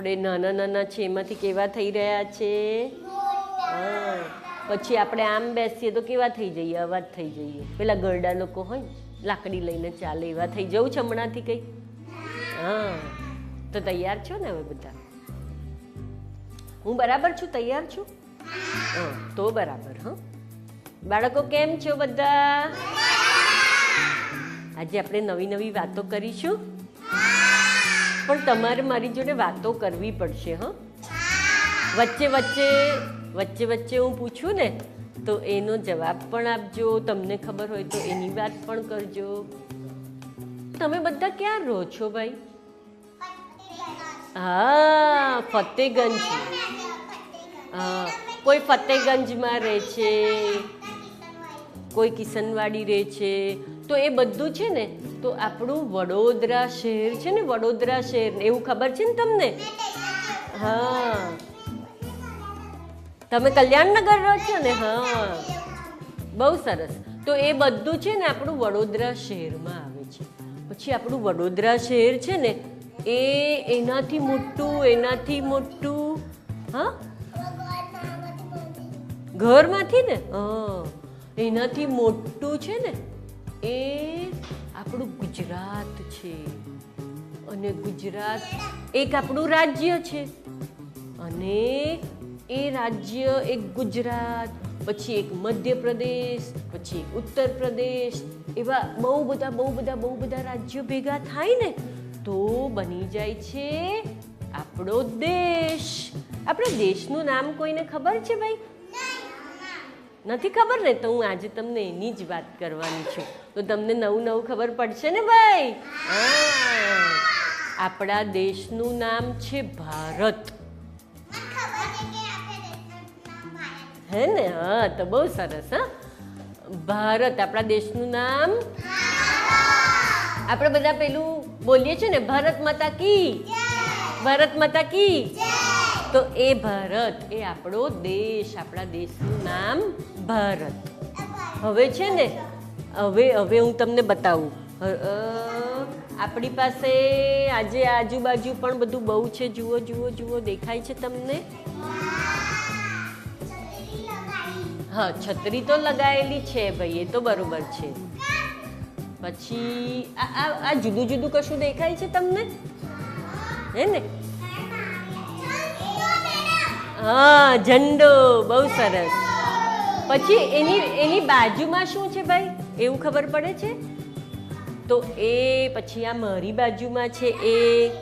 આપણે નાના નાના છે, એમાંથી કેવા થઈ રહ્યા છે? હા. પછી આપણે આમ બેસીએ તો કેવા થઈ જઈએ? અવાજ થઈ જઈએ. પેલા ગરડા લોકો હોય લાકડી લઈને ચાલે, એવા થઈ જવું છે હમણાંથી કંઈ? હા. તો તૈયાર છો ને હવે બધા? હું બરાબર છું? તૈયાર છું? હા, તો બરાબર, હા. બાળકો કેમ છો બધા? આજે આપણે નવી નવી વાતો કરીશું. પણ તમારે મારી જોડે વાતો કરવી પડશે, હં? વચ્ચે વચ્ચે વચ્ચે વચ્ચે હું પૂછું ને, તો એનો જવાબ પણ આપજો, તમને ખબર હોય તો એની વાત પણ કરજો. તમે બધા ક્યાં રહો છો ભાઈ? હા, ફતેગંજ. હા, કોઈ ફતેગંજમાં રહે છે? કોઈ કિશનવાડી રહે છે? તો એ બધું છે ને તો આપણું વડોદરા શહેર છે ને, વડોદરા શહેર એવું ખબર છે ને તમને? હા. તમે કલ્યાણનગર રહો છો ને, હા. બહુ સરસ. તો એ બધું છે ને આપણું વડોદરા શહેરમાં આવે છે. પછી આપણું વડોદરા શહેર છે ને, એ એનાથી મોટું એનાથી મોટું, હા? ઘરમાંથી ને? હા. એનાથી મોટું છે ને, એ આપણું ગુજરાત છે. અને ગુજરાત એક આપણું રાજ્ય છે. અને એ રાજ્ય એક ગુજરાત, પછી એક મધ્યપ્રદેશ, પછી ઉત્તર પ્રદેશ એવા બહુ બધા બહુ બધા બહુ બધા રાજ્યો ભેગા થાય ને, તો બની જાય છે આપણો દેશ. આપણા દેશનું નામ કોઈને ખબર છે ભાઈ? નથી ખબર ને? તો હું આજે તમને એની જ વાત કરવાની છું. તો તમને નવું નવું ખબર પડશે ને ભાઈ? આપણા દેશનું નામ છે ભારત. હે ને? હા, તો બહુ સરસ, હા. ભારત, આપણા દેશનું નામ? આપણે બધા પેલું બોલીએ છીએ ને, ભારત માતા કી? ભારત માતા કી? તો એ ભારત, એ આપણો દેશ, આપણા દેશનું નામ ભારત. હવે છે ને, હવે હવે હું તમને બતાવું. આપણી પાસે આજે આજુબાજુ પણ બધું બહુ છે. જુઓ જુઓ જુઓ, દેખાય છે તમને? હા, છત્રી તો લગાવેલી છે ભાઈ, એ તો બરોબર છે. પછી આ આ જુદું જુદું કશું દેખાય છે તમને? હે ને? હા, ઝંડો, બહુ સરસ. પછી એની એની બાજુમાં શું છે ભાઈ? એવું ખબર પડે છે? તો એ પછી આ મારી બાજુમાં છે એ.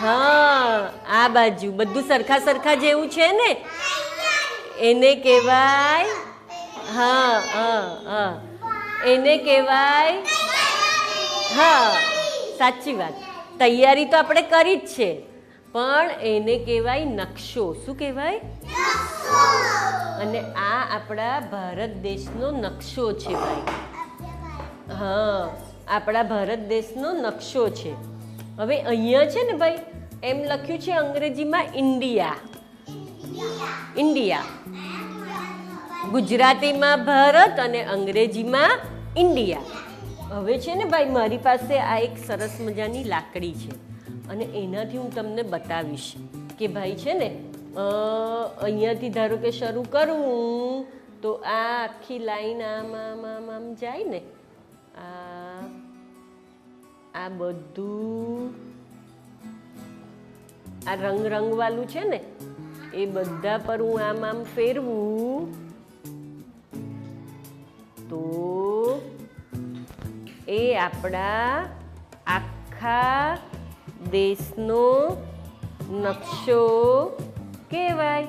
હા, આ બાજુ. બધું સરખા સરખા જેવું છે ને? એને કહેવાય, હા હા હા. એને કહેવાય, હા, સાચી વાત. તૈયારી તો આપણે કરી જ છે. પણ એને કહેવાય નકશો. શું કહેવાય? અને આ આપણા ભારત દેશનો નકશો છે ભાઈ. હા, આપણા ભારત દેશનો નકશો છે. હવે અહીંયા છે ને ભાઈ, એમ લખ્યું છે અંગ્રેજીમાં ઇન્ડિયા. ઇન્ડિયા. ગુજરાતીમાં ભારત અને અંગ્રેજીમાં ઇન્ડિયા. હવે છે ને ભાઈ, મારી પાસે આ એક સરસ મજાની લાકડી છે. અને એનાથી હું તમને બતાવીશ કે ભાઈ છે ને અહીંયાથી ધારો કે શરૂ કરું, તો આ આખી લાઈન આમ આમ આમ આમ જાય ને. આ આ બધું, આ રંગ રંગવાળું છે ને, એ બધા પર હું આમ આમ ફેરવું. તો એ આપણા આખા દેશનો નકશો કહેવાય.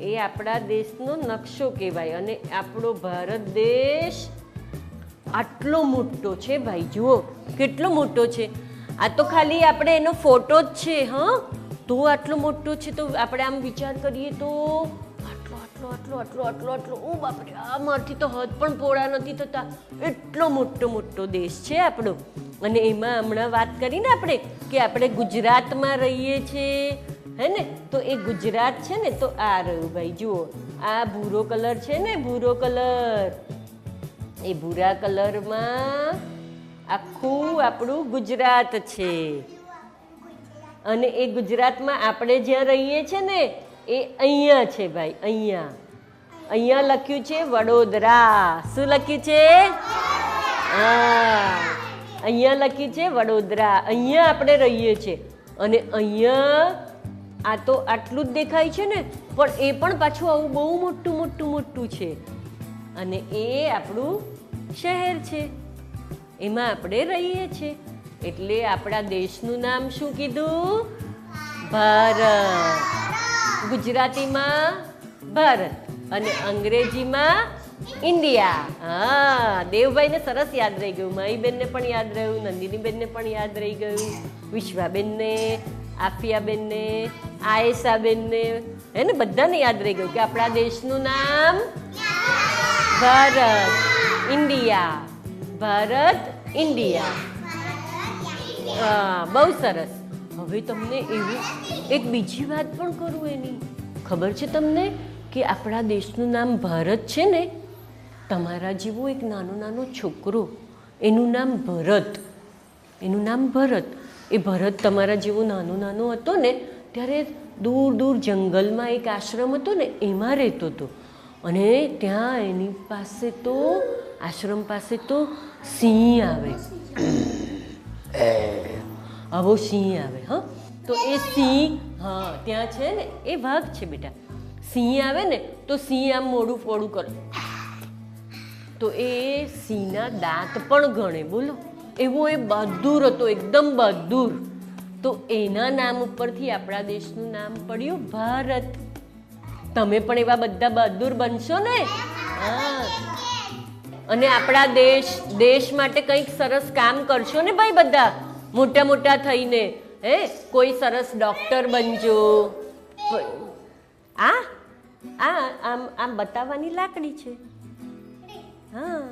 એ આપણા દેશનો નકશો કહેવાય અને આપણો ભારત દેશ આટલો મોટો છે ભાઈ, જુઓ, કેટલો મોટો છે. આ તો ખાલી આપણે એનો ફોટો જ છે, હા? તો આટલો મોટો છે તો આપણે આમ વિચાર કરીએ તો આટલો આટલો આટલો આટલો આટલો આટલો, ઓ બાપરે મારથી તો હદ પણ પોળા નથી થતા. એટલો મોટો મોટો દેશ છે આપણો. અને એમાં હમણાં વાત કરીને આપણે કે આપણે ગુજરાતમાં રહીએ છીએ, હે ને? તો એ ગુજરાત છે ને, તો આ રહ્યું ભાઈ, જુઓ, આ ભૂરો કલર છે ને, ભૂરો કલર. એ ભૂરા કલરમાં આખું આપણું ગુજરાત છે. અને એ ગુજરાતમાં આપણે જ્યાં રહીએ છીએ ને, એ અહીંયા છે ભાઈ, અહીંયા. અહીંયા લખ્યું છે વડોદરા. શું લખ્યું છે? હા. અહીંયા લખી છે વડોદરા. અહીંયા આપણે રહીએ છીએ. અને અહીંયા આ તો આટલું જ દેખાય છે ને, પણ એ પણ પાછું આવું બહુ મોટું મોટું મોટું છે. અને એ આપણું શહેર છે. એમાં આપણે રહીએ છીએ. એટલે આપણા દેશનું નામ શું કીધું? ભારત. ગુજરાતીમાં ભારત. અને અંગ્રેજીમાં ઇન્ડિયા. હા, દેવભાઈને સરસ યાદ રહી ગયું. મહીબેનને પણ યાદ રહ્યું, નંદિનીબેનને પણ યાદ રહી ગયું, વિશ્વાબેનને, આફિયાબેનને, આયેશાબેનને. હે ને બધાને યાદ રહી ગયું કે આપણા દેશનું નામ ભારત. ઇન્ડિયા. ભારત ઇન્ડિયા. હા, બહુ સરસ. હવે તમને એવું એક બીજી વાત પણ કરું એની. ખબર છે તમને કે આપણા દેશનું નામ ભારત છે ને? તમારા જેવો એક નાનો નાનો છોકરો એનું નામ ભરત એનું નામ ભરત. એ ભરત તમારા જેવો નાનો નાનો હતો ને ત્યારે દૂર દૂર જંગલમાં એક આશ્રમ હતો ને એમાં રહેતો હતો. અને ત્યાં એની પાસે તો આશ્રમ પાસે તો સિંહ આવે. આવો સિંહ આવે હા? તો એ સિંહ હા ત્યાં છે ને એ વાઘ છે બેટા. સિંહ આવે ને તો સિંહ આમ મોડું પોડું કરે. તો એ સિંહના દાંત પણ ગણે, બોલો. એવો એ બહાદુર હતો, એકદમ બહાદુર. તો એના નામ ઉપરથી આપણા દેશનું નામ પડ્યું ભારત. તમે પણ એવા બધા બહાદુર બનશો ને? હા. અને આપણા દેશ દેશ માટે કંઈક સરસ કામ કરશો ને ભાઈ બધા? મોટા મોટા થઈને, હે? કોઈ સરસ ડોક્ટર બનજો. આ? આ, આમ આમ બતાવવાની લાકડી છે. હા.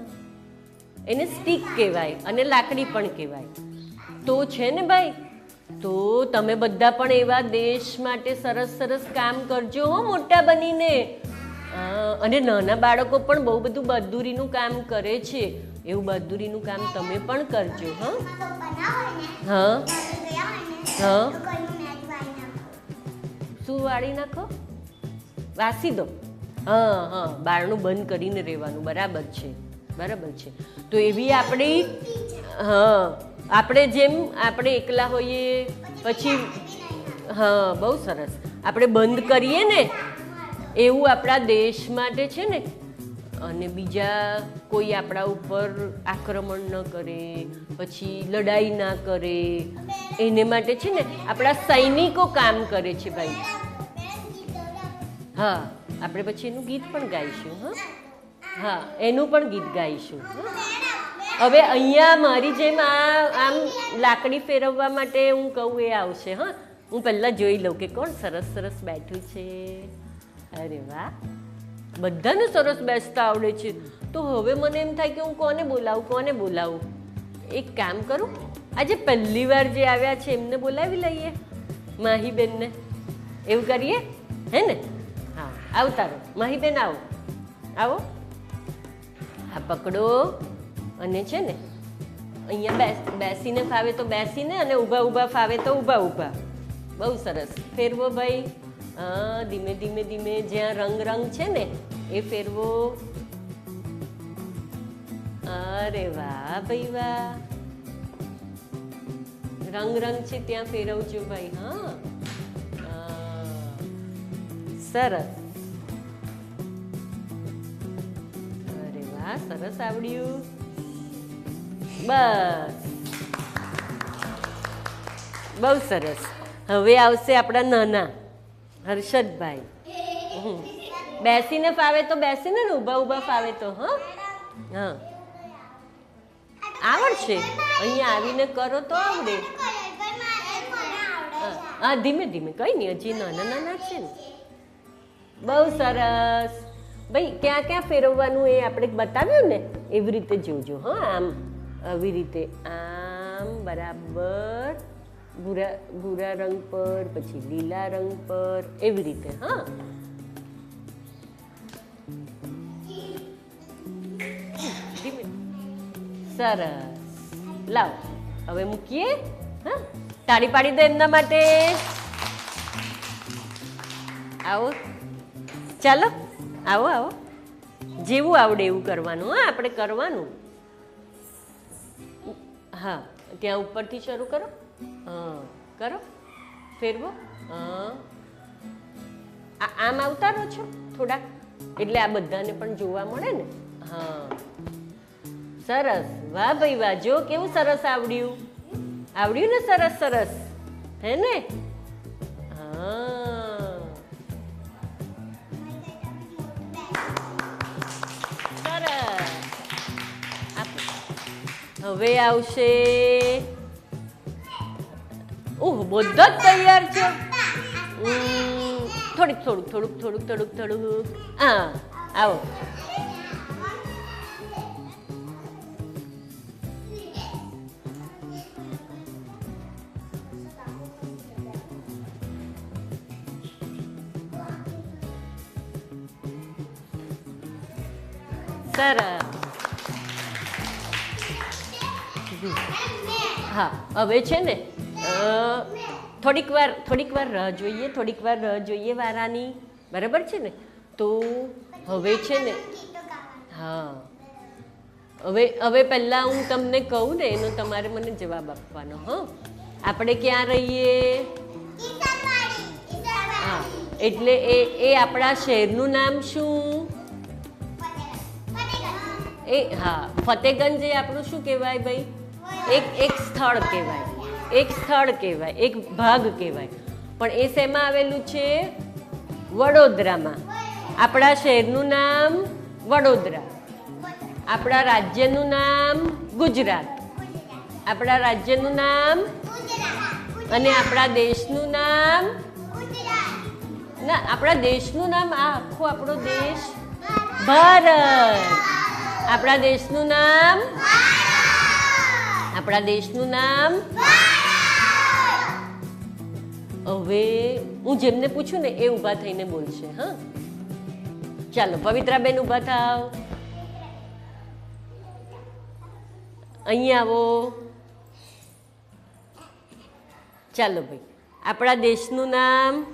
એને સ્ટીક કહેવાય અને લાકડી પણ કહેવાય. તો છે ને ભાઈ? તો તમે બધા પણ એવા દેશ માટે સરસ સરસ કામ કરજો હો મોટા બનીને. અને નાના બાળકો પણ બહુ બધું બહાદુરીનું કામ કરે છે. એવું બહાદુરીનું કામ તમે પણ કરજો હા? હા. હા. શું વાળી નાખો? વાસી દો. હા હા, બારણું બંધ કરીને રહેવાનું, બરાબર છે બરાબર છે. તો એવી આપણી, હા, આપણે જેમ આપણે એકલા હોઈએ, પછી, હા, બહુ સરસ. આપણે બંધ કરીએ ને, એવું આપણા દેશ માટે છે ને, અને બીજા કોઈ આપણા ઉપર આક્રમણ ન કરે, પછી લડાઈ ના કરે, એને માટે છે ને, આપણા સૈનિકો કામ કરે છે ભાઈ. હા. આપણે પછી એનું ગીત પણ ગાઈશું, હા? હા, એનું પણ ગીત ગાઈશું? હવે અહીંયા મારી જેમ આ, આમ લાકડી ફેરવવા માટે હું કહું એ આવશે, હા? હું પહેલાં જોઈ લઉં કે કોણ સરસ સરસ બેઠું છે. અરે વાહ! બધાને સરસ બેસતા આવડે છે. તો હવે મને એમ થાય કે હું કોને બોલાવું કોને બોલાવું? એક કામ કરું, આજે પહેલી વાર જે આવ્યા છે, એમને બોલાવી લઈએ, માહીબેનને. એવું કરીએ? હે ને? હા આવતારો માહીબેન આવો. આવો. આ પકડો. અને છે ને, અહીંયા બેસ, બેસીને ફાવે તો બેસીને અને ઊભા ઊભા ફાવે તો ઊભા ઊભા. બહુ સરસ. ફેરવો ભાઈ. હા, ધીમે ધીમે ધીમે જ્યાં રંગ રંગ છે ને, એ ફેરવો. અરે વાહ ભાઈ વાહ. રંગ રંગ છે ત્યાં ફેરવજો ભાઈ, હા. હા. સરસ. વાહ સરસ આવડ્યું. બસ. બહુ સરસ. હવે આવશે આપણા નાના હર્ષદભાઈ. બેસીને ફાવે તો બેસીને ને ઊભા ઊભા ફાવે તો હા? હા. આવડશે. અહીંયા આવીને કરો તો આવડે. હા, હા ધીમે ધીમે. કઈ નહીં હજી નાના નાના છે ને. બહુ સરસ. ભાઈ, ક્યાં ક્યાં ફેરવવાનું એ આપણે બતાવ્યું ને, એવી રીતે જોજો, હા, આમ, આવી રીતે. આમ, બરાબર. ભૂરા ભૂરા રંગ પર, પછી લીલા રંગ પર, એવી રીતે, હા. સરસ. લાવ, હવે મૂકીએ, હા. તાળી પાડી દે એમના માટે. આવો. ચાલો. આવો આવો. જેવું આવડે એવું કરવાનું, હા, આપણે કરવાનું. હા, ત્યાં ઉપરથી શરૂ કરો. હા, કરો. ફેરવો. હા. આમ આવતા રહો છો થોડાક. એટલે આ બધાને પણ જોવા મળે ને. હા. સરસ. વાહ, ભાઈ, વાહ. જો કેવું સરસ આવડ્યું. આવડ્યું ને સરસ સરસ. હે ને? હા. હવે આવશે? ઓહ બધા જ તૈયાર છે. ઉમ, થોડીક થોડુંક થોડુંક થોડુંક થોડુંક થોડુંક. હા આવો. સરસ. હા હવે છે ને થોડીક વાર થોડીક વાર રાહ જોઈએ થોડીક વાર રાહ જોઈએ વારાની બરાબર છે ને? તો હવે છે ને હા. હવે હવે પહેલાં હું તમને કહું ને એનો તમારે મને જવાબ આપવાનો હં. આપણે ક્યાં રહીએ? હા એટલે એ એ આપણા શહેરનું નામ શું? એ હા ફતેગંજ એ આપણું શું કહેવાય ભાઈ? એક એક સ્થળ કહેવાય. એક સ્થળ કહેવાય, એક ભાગ કહેવાય. પણ એ શેમાં આવેલું છે વડોદરામાં. આપણા શહેરનું નામ વડોદરા. આપણા રાજ્યનું નામ ગુજરાત. આપણા રાજ્યનું નામ અને આપણા દેશનું નામ ના, આપણા દેશનું નામ આ આખો આપણો દેશ ભારત. આપણા દેશનું નામ આપણા દેશનું નામ? હવે હું જેમને પૂછું ને એ ઊભા થઈને બોલશે હા? ચાલો પવિત્રાબેન ઊભા થાવ. અહીંયા આવો. ચાલો ભાઈ આપણા દેશનું નામ?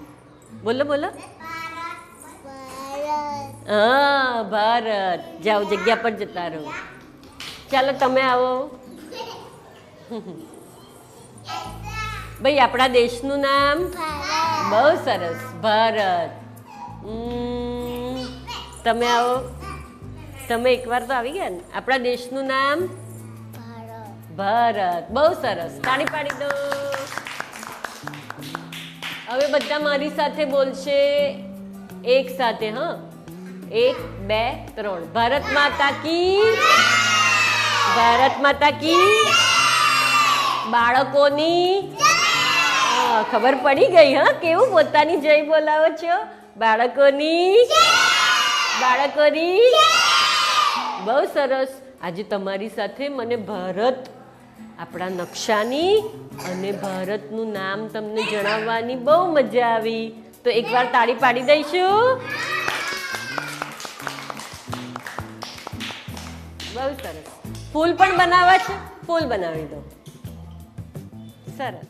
બોલો બોલો. હા ભારત. જાઓ જગ્યા પર જતા રહો. ચાલો તમે આવો. ભાઈ આપણા દેશનું નામ? બહુ સરસ. ભારત. તમે આવો. તમે એકવાર તો આવી ગયા ને. આપણા દેશનું નામ? ભારત. બહુ સરસ. તાળી પાડી દો. હવે બધા મારી સાથે બોલશે. એક સાથે હા. એક બે ત્રણ. ભારત માતા કી? ભારત માતા કી? બાળકોની? ખબર પડી ગઈ, હા? કેવું પોતાની જય બોલાવો છો? બાળકોની? બાળકોની? બહુ સરસ. આજે તમારી સાથે મને ભારત, આપણા નકશાની અને ભારતનું નામ તમને જણાવવાની બહુ મજા આવી. તો એકવાર તાળી પાડી દઈશું. બહુ સરસ. ફૂલ પણ બનાવવા છે? ફૂલ બનાવી દો. સરસ